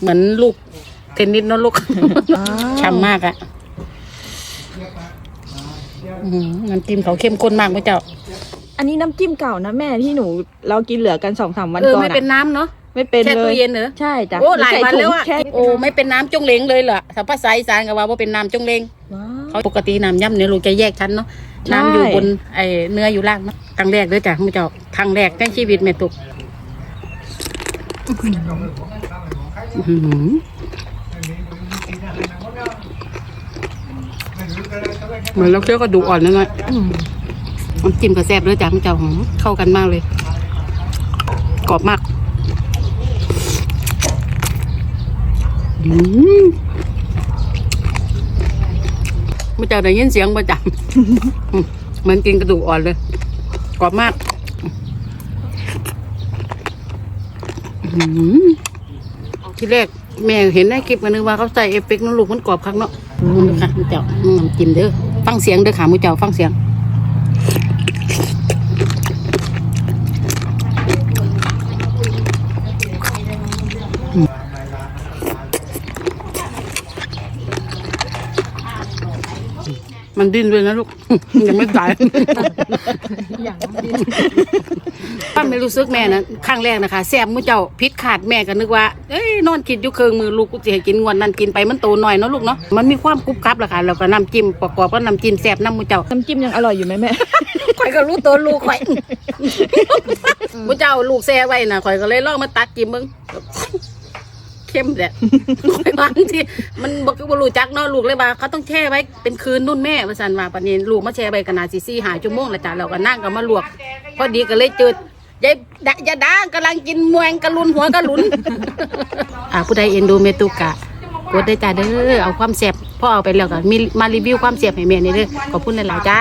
เหมือนลูกเทนนิสเนอะลูกฉ่ำมากอะอื้อหือน้ำจิ้มเขาเข้มข้นมากพระเจ้าอันนี้น้ำจิ้มเก่านะแม่ที่หนูเรากินเหลือกันสองสามวันเออก่อนไม่อะเป็นน้ำเนาะ ไม่เป็นแช่เลตู้ยเย็นเหรอ ใช่จ้ะโอ้หลายใส่วันถุงแล้วอะแช่โอ้ไม่เป็นน้ำจงเลงเลยเหรอถ้าภาษาอีสานก็ว่าว่าเป็นน้ำจงเลงว้าว เขาปกติน้ำย่ำเนี่ยลูกจะแยกชั้นเนาะใช่ น้ำอยู่บนไอ้เนื้ออยู่ล่างเนาะครั้งแรกเลยจ้ะพระเจ้าครั้งแรกในชีวิตแม่ตุก อื้อหือเหมือนเราเคี้ยวกระดูกอ่อนนั่นแหละอืมน้ำจิ้มกับแซ่บเลยจ้ะมันจะหอมเข้ากันมากเลย กรอบมากอืมมันจะได้ยินเสียงประจำเหมือนกินกระดูกอ่อนเลย กรอบมากอืม ที่แรกแม่เห็นในคลิปกันนึกว่าเขาใส่เอฟเฟกต์นั่นลูกมันกรอบครั้งเนาะค่ะมุเจ้าน้ำจิ้มเด้อฟังเสียงเด้อค่ะมูเจ้าฟังเสียง มันดิ้นด้วยนะลูก ยังไม่ตายอย่างนั้นดิป้าไม่รู้สึกแม่นะครั้งแรกนะคะแซ่บมือเจ้าพิษขาดแม่ก็นึกว่าเอ้ยนอนคิดอยู่เคืองมือลูกกูจะให้กินงวนนั้นกินไปมันโตหน่อยเนาะลูกเนาะมันมีความกรุบกรับแหละค่ะแล้วก็น้ำจิ้มประกอบกับน้ำจิ้มแซ่บน้ำมือเจ้าน้ำจิ้มยังอร่อยอยู่ไหมแม่ข่อยก็รู้ตัวลูกข่อยมือเจ้าลูกแซ่ไว้นะข่อยก็เลยลองมาตักกินมึง เข้มแหละข่อยบางที่มันบอกว่ารู้จักเนาะลูกเลยว่าเขาต้องแช่ไว้เป็นคืนนุ่นแม่ประสันว่าปานนี้ลูกมาแช่ไว้ขนาดสี่สี่หาชั่วโมงละจ้ะเราก็นั่งก็มาลวก พอดีก็เลยจืดยายดะยาดางกำลังกินมวงกระลุนหัวกระลุน อ่าผู้ใดเอ็นดูเมตุกะกดได้จ้าเด้อเอาความแซ่บพ่อเอาไปแล้วก็มีมารีวิวความแซ่บให้แม่นี่เด้อขอบคุณหลายๆจ้า